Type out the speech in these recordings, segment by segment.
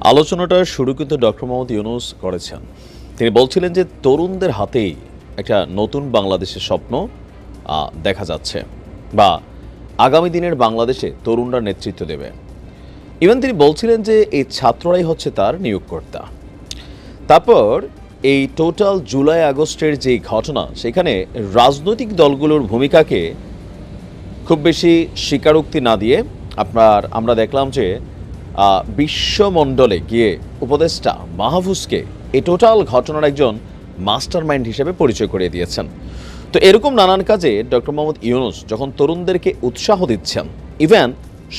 আলোচনাটা শুরু কিন্তু ডক্টর মোহাম্মদ ইউনুস করেছেন। তিনি বলছিলেন যে তরুণদের হাতেই একটা নতুন বাংলাদেশের স্বপ্ন দেখা যাচ্ছে বা আগামী দিনের বাংলাদেশে তরুণরা নেতৃত্ব দেবে। ইভেন তিনি বলছিলেন যে এই ছাত্ররাই হচ্ছে তার নিয়োগকর্তা। তারপর এই টোটাল জুলাই আগস্টের যে ঘটনা, সেখানে রাজনৈতিক দলগুলোর ভূমিকাকে খুব বেশি স্বীকারোক্তি না দিয়ে আপনার, আমরা দেখলাম যে বিশ্বমণ্ডলে গিয়ে উপদেষ্টা মাহফুজকে এই টোটাল ঘটনার একজন মাস্টার মাইন্ড হিসেবে পরিচয় করিয়ে দিয়েছেন। তো এরকম নানান কাজে ডক্টর মোহাম্মদ ইউনুস যখন তরুণদেরকে উৎসাহ দিচ্ছেন, ইভেন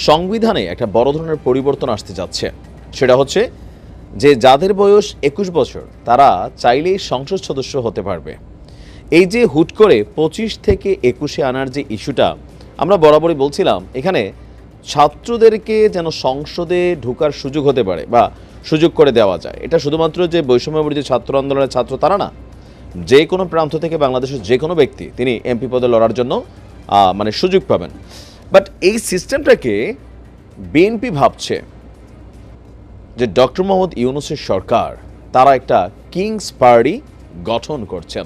সংবিধানে একটা বড় ধরনের পরিবর্তন আসতে যাচ্ছে। সেটা হচ্ছে যে যাদের বয়স একুশ বছর, তারা চাইলেই সংসদ সদস্য হতে পারবে। এই যে হুট করে পঁচিশ থেকে একুশে আনার যে ইস্যুটা, আমরা বরাবরই বলছিলাম, এখানে ছাত্রদেরকে যেন সংসদে ঢোকার সুযোগ হতে পারে বা সুযোগ করে দেওয়া যায়। এটা শুধুমাত্র যে বৈষম্যবর্তী ছাত্র আন্দোলনের ছাত্র তারা না, যে কোনো প্রান্ত থেকে বাংলাদেশের যে কোনো ব্যক্তি তিনি এমপি পদে লড়ার জন্য মানে সুযোগ পাবেন। বাট এই সিস্টেমটাকে বিএনপি ভাবছে যে ডক্টর মোহাম্মদ ইউনুসের সরকার, তারা একটা কিংস পার্টি গঠন করছেন।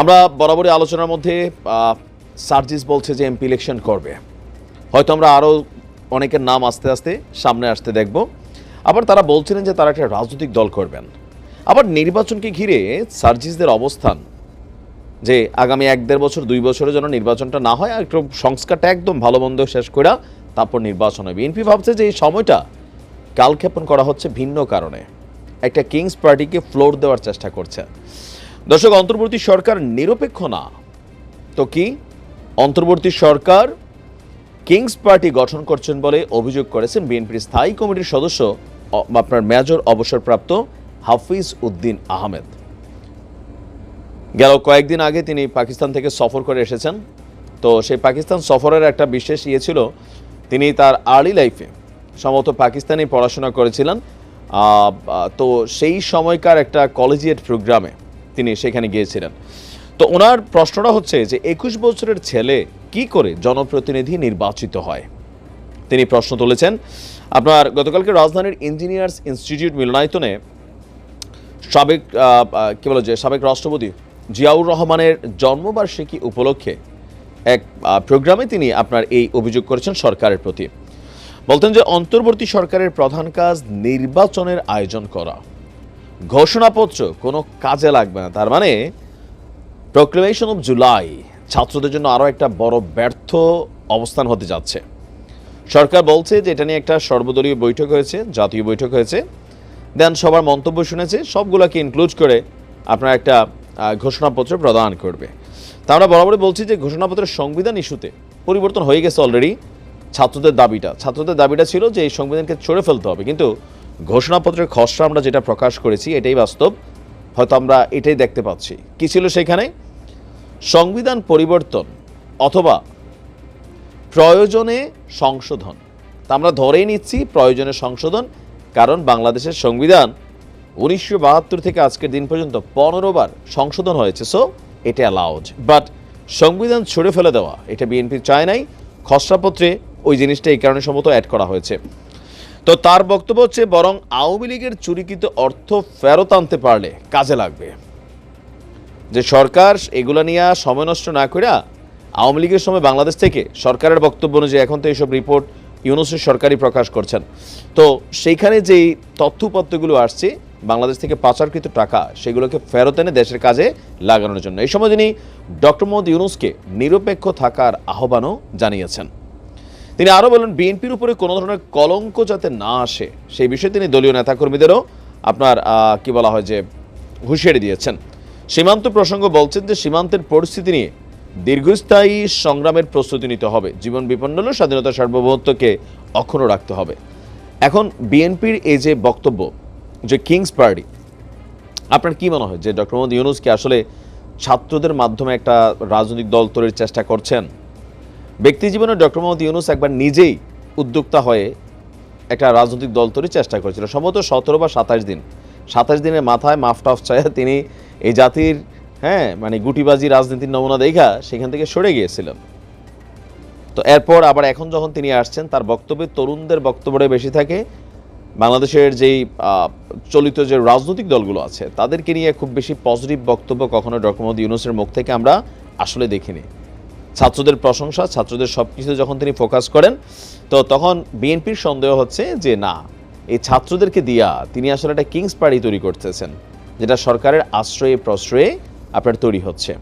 আমরা বরাবরই আলোচনার মধ্যে সার্জিস বলছে যে এমপি ইলেকশন করবে। হয়তো আমরা আরও অনেকের নাম আস্তে আস্তে সামনে আসতে দেখব। আবার তারা বলছিলেন যে তারা একটা রাজনৈতিক দল করবেন। আবার নির্বাচনকে ঘিরে সার্জিসদের অবস্থান, যে আগামী এক দেড় বছর, দুই বছরের জন্য নির্বাচনটা না হয়, আর একটু সংস্কারটা একদম ভালো মন্দ শেষ করে তারপর নির্বাচন হবে। বিএনপি ভাবছে যে এই সময়টা কালক্ষেপণ করা হচ্ছে ভিন্ন কারণে। একটা কিংস পার্টিকে ফ্লোর দেওয়ার চেষ্টা করছে। দর্শক, অন্তর্বর্তী সরকার নিরপেক্ষ না। তো কি? অন্তর্বর্তী সরকার কিংস পার্টি গঠন করছেন বলে অভিযোগ করেছেন বিএনপির স্থায়ী কমিটির সদস্য আপনার মেজর অবসরপ্রাপ্ত হাফিজ উদ্দিন আহমেদ। গেল কয়েকদিন আগে তিনি পাকিস্তান থেকে সফর করে এসেছেন। তো সেই পাকিস্তান সফরের একটা বিশেষ ইয়ে ছিল, তিনি তার আর্লি লাইফে সম্ভবত পাকিস্তানে পড়াশোনা করেছিলেন। তো সেই সময়কার একটা কলেজিয়েট প্রোগ্রামে তিনি সেখানে গিয়েছিলেন। তো ওনার প্রশ্নটা হচ্ছে যে, একুশ বছরের ছেলে কি করে জনপ্রতিনিধি নির্বাচিত হয়? তিনি প্রশ্ন তুলেছেন, আপনার গতকালকে রাজধানীর ইঞ্জিনিয়ার্স ইনস্টিটিউট মিলনায়তনে সাবেক কি বলে যে, সাবেক রাষ্ট্রপতি জিয়াউর রহমানের জন্মবার্ষিকী উপলক্ষে এক প্রোগ্রামে তিনি আপনার এই অভিযোগ করেছেন সরকারের প্রতি। বলতেন যে, অন্তর্বর্তী সরকারের প্রধান কাজ নির্বাচনের আয়োজন করা। ঘোষণাপত্র কোনো কাজে লাগবে না। তার মানে প্রক্লেমেশন অফ জুলাই ছাত্রদের জন্য আরও একটা বড় ব্যর্থ অবস্থান হতে যাচ্ছে। সরকার বলছে যে এটা নিয়ে একটা সর্বদলীয় বৈঠক হয়েছে, জাতীয় বৈঠক হয়েছে। দেন সবার মন্তব্য শুনেছে, সবগুলোকে ইনক্লুড করে আপনার একটা ঘোষণাপত্র প্রদান করবে। তা আমরা বরাবরই বলছি যে ঘোষণাপত্রের সংবিধান ইস্যুতে পরিবর্তন হয়ে গেছে অলরেডি ছাত্রদের দাবিটা। ছাত্রদের দাবিটা ছিল যে এই সংবিধানকে ছড়ে ফেলতে হবে। কিন্তু ঘোষণাপত্রের খসড়া আমরা যেটা প্রকাশ করেছি, এটাই বাস্তব। হয়তো আমরা এটাই দেখতে পাচ্ছি। কী ছিল সেখানে? সংবিধান পরিবর্তন অথবা প্রয়োজনে সংশোধন। তা আমরা ধরেই নিচ্ছি প্রয়োজনে সংশোধন, কারণ বাংলাদেশের সংবিধান উনিশশো বাহাত্তর থেকে আজকের দিন পর্যন্ত পনেরো বার সংশোধন হয়েছে সো এটা অ্যালাউড বাট সংবিধান ছুড়ে ফেলে দেওয়া, এটা বিএনপি চায় নাই। খসড়াপত্রে ওই জিনিসটা এই কারণে সম্ভবত অ্যাড করা হয়েছে। তো তার বক্তব্য হচ্ছে, বরং আওয়ামী লীগের চুরিকৃত অর্থ ফেরত আনতে পারলে কাজে লাগবে। যে সরকার এগুলো নিয়ে সময় নষ্ট না করে আওয়ামী লীগের সময় বাংলাদেশ থেকে সরকারের বক্তব্য অনুযায়ী এখন তো এইসব রিপোর্ট ইউনুসের সরকারই প্রকাশ করছেন। তো সেইখানে যেই তথ্যপত্রগুলো আসছে, বাংলাদেশ থেকে পাচারকৃত টাকা, সেগুলোকে ফেরত এনে দেশের কাজে লাগানোর জন্য। এই সময় তিনি ডক্টর মোহাম্মদ ইউনুসকে নিরপেক্ষ থাকার আহ্বানও জানিয়েছেন। তিনি আরও বলেন, বিএনপির উপরে কোনো ধরনের কলঙ্ক যাতে না আসে, সেই বিষয়ে তিনি দলীয় নেতাকর্মীদেরও আপনার কি বলা হয় যে, হুঁশিয়ারি দিয়েছেন। সীমান্ত প্রসঙ্গ বলছেন যে সীমান্তের পরিস্থিতি নিয়ে দীর্ঘস্থায়ী সংগ্রামের প্রস্তুতি নিতে হবে। জীবন বিপন্ন হলেও স্বাধীনতা সার্বভৌমত্বকে অক্ষুণ্ণ রাখতে হবে। এখন বিএনপির এই যে বক্তব্য যে কিংস পার্টি, আপনার কি মনে হয় যে ডক্টর মোহাম্মদ ইউনুস কি আসলে ছাত্রদের মাধ্যমে একটা রাজনৈতিক দল তৈরির চেষ্টা করছেন? ব্যক্তি জীবনে ডক্টর মোহাম্মদ ইউনুস একবার নিজেই উদ্যোক্তা হয়ে একটা রাজনৈতিক দল তৈরির চেষ্টা করেছিল। সম্ভবত সতেরো বা সাতাশ দিন। সাতাশ দিনের মাথায় মাফ টাফ চায় তিনি এই জাতির হ্যাঁ মানে গুটিবাজি রাজনীতির নমুনা দেখা সেখান থেকে সরে গিয়েছিলেন। তো এরপর আবার এখন যখন তিনি আসছেন, তার বক্তব্যে তরুণদের বক্তব্যটা বেশি থাকে। বাংলাদেশের যেই চলিত যে রাজনৈতিক দলগুলো আছে, তাদেরকে নিয়ে খুব বেশি পজিটিভ বক্তব্য কখনো ডক্টর মোহাম্মদ ইউনুসের মুখ থেকে আমরা আসলে দেখিনি। ছাত্রদের প্রশংসা, ছাত্রদের সব কিছু যখন তিনি ফোকাস করেন, তো তখন বিএনপির সন্দেহ হচ্ছে যে, না এই ছাত্রদেরকে দিয়া তিনি আসলে একটা কিংস পার্টি তৈরি করতেছেন, যেটা সরকারের আশ্রয়ে প্রশ্রয়ে আপনার তৈরি হচ্ছে।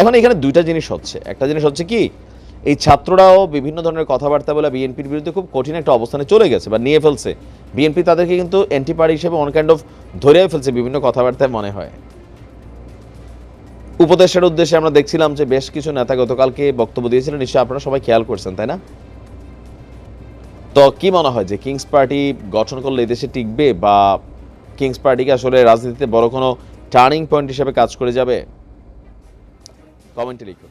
এখন এখানে দুইটা জিনিস হচ্ছে। একটা জিনিস হচ্ছে কি, এই ছাত্ররাও বিভিন্ন ধরনের কথাবার্তা বলে বিএনপির বিরুদ্ধে খুব কঠিন একটা অবস্থানে চলে গেছে বা নিয়ে ফেলছে। বিএনপি তাদেরকে কিন্তু অ্যান্টি পার্টি হিসেবে অন কাইন্ড অফ ধরেও ফেলছে বিভিন্ন কথাবার্তায় মনে হয়। উপদেশের উদ্দেশ্যে আমরা দেখছিলাম যে বেশ কিছু নেতা গতকালকে বক্তব্য দিয়েছিলেন, নিশ্চয়ই আপনারা সবাই খেয়াল করছেন, তাই না? তো কি মনে হয় যে কিংস পার্টি গঠন করলে দেশে টিকবে বা কিংস পার্টিকে আসলে রাজনীতিতে বড় কোনো টার্নিং পয়েন্ট হিসেবে কাজ করে যাবে? কমেন্টে লিখুন।